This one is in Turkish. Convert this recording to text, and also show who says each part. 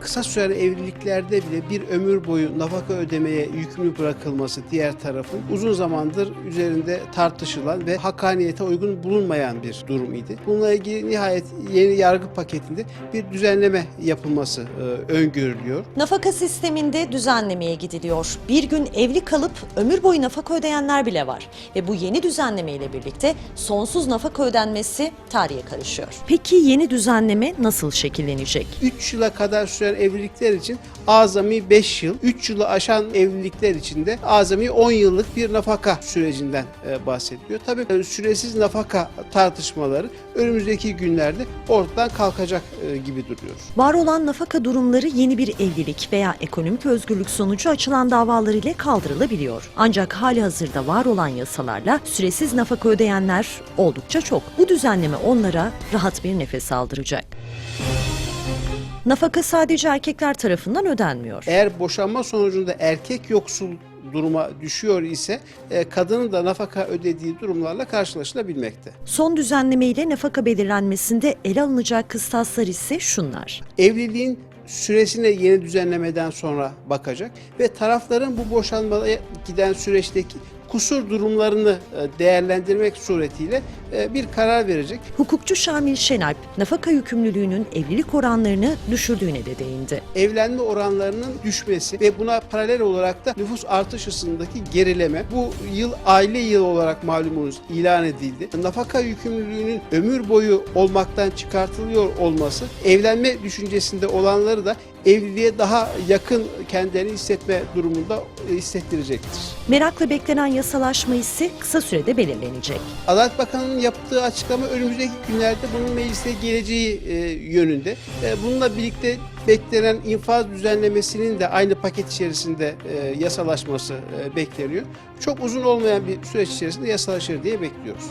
Speaker 1: kısa süreli evliliklerde bile bir ömür boyu nafaka ödemeye yükümlü bırakılması diğer tarafın uzun zamandır üzerinde tartışılan ve hakkaniyete uygun bulunmayan bir durum idi. Bununla ilgili nihayet yeni yargı paketinde bir düzenleme yapılması e, öngörülüyor.
Speaker 2: Nafaka sisteminde düzenlemeye gidiliyor. Bir gün evli kalıp ömür boyu nafaka ödeyenler bile var. Ve bu yeni düzenleme ile birlikte sonsuz nafaka ödenmesi tarihe karışıyor. Peki yeni düzenleme nasıl şekillenecek?
Speaker 1: 3 yıla kadar süren evlilikler için azami 5 yıl, 3 yılı aşan evlilikler için de azami 10 yıllık bir nafaka sürecinden e, bahsediliyor. Tabii e, süresiz nafaka tartışmaları önümüzdeki günlerde ortadan kalkacak e, gibi duruyor.
Speaker 2: Var olan nafaka durumları yeni bir evlilik veya ekonomik özgürlük sonucu açılan davalar ile kaldırılabiliyor. Ancak hali hazırda var olan yasalarla süresiz nafaka ödeyenler oldukça çok. Bu düzenleme onlara rahat bir nefes aldıracak. Nafaka sadece erkekler tarafından ödenmiyor.
Speaker 1: Eğer boşanma sonucunda erkek yoksul duruma düşüyor ise e, kadının da nafaka ödediği durumlarla karşılaşılabilmekte.
Speaker 2: Son düzenleme ile nafaka belirlenmesinde ele alınacak kıstaslar ise şunlar.
Speaker 1: Evliliğin süresine yeni düzenlemeden sonra bakacak ve tarafların bu boşanmaya giden süreçteki kusur durumlarını e, değerlendirmek suretiyle e, bir karar verecek.
Speaker 2: Hukukçu Şamil Şenalp, nafaka yükümlülüğünün evlilik oranlarını düşürdüğüne de değindi.
Speaker 1: evlenme oranlarının düşmesi ve buna paralel olarak da nüfus artış hızındaki gerileme. Bu yıl aile yılı olarak malumunuz ilan edildi. Nafaka yükümlülüğünün ömür boyu olmaktan çıkartılıyor olması evlenme düşüncesinde olanları da evliliğe daha yakın kendilerini hissetme durumunda e, hissettirecektir.
Speaker 2: Merakla beklenen yasalaşma ise kısa sürede belirlenecek.
Speaker 1: Adalet Bakanı'nın yaptığı açıklama önümüzdeki günlerde bunun meclise geleceği e, yönünde. E, bununla birlikte beklenen infaz düzenlemesinin de aynı paket içerisinde yasalaşması bekleniyor. Çok uzun olmayan bir süreç içerisinde yasalaşır diye bekliyoruz.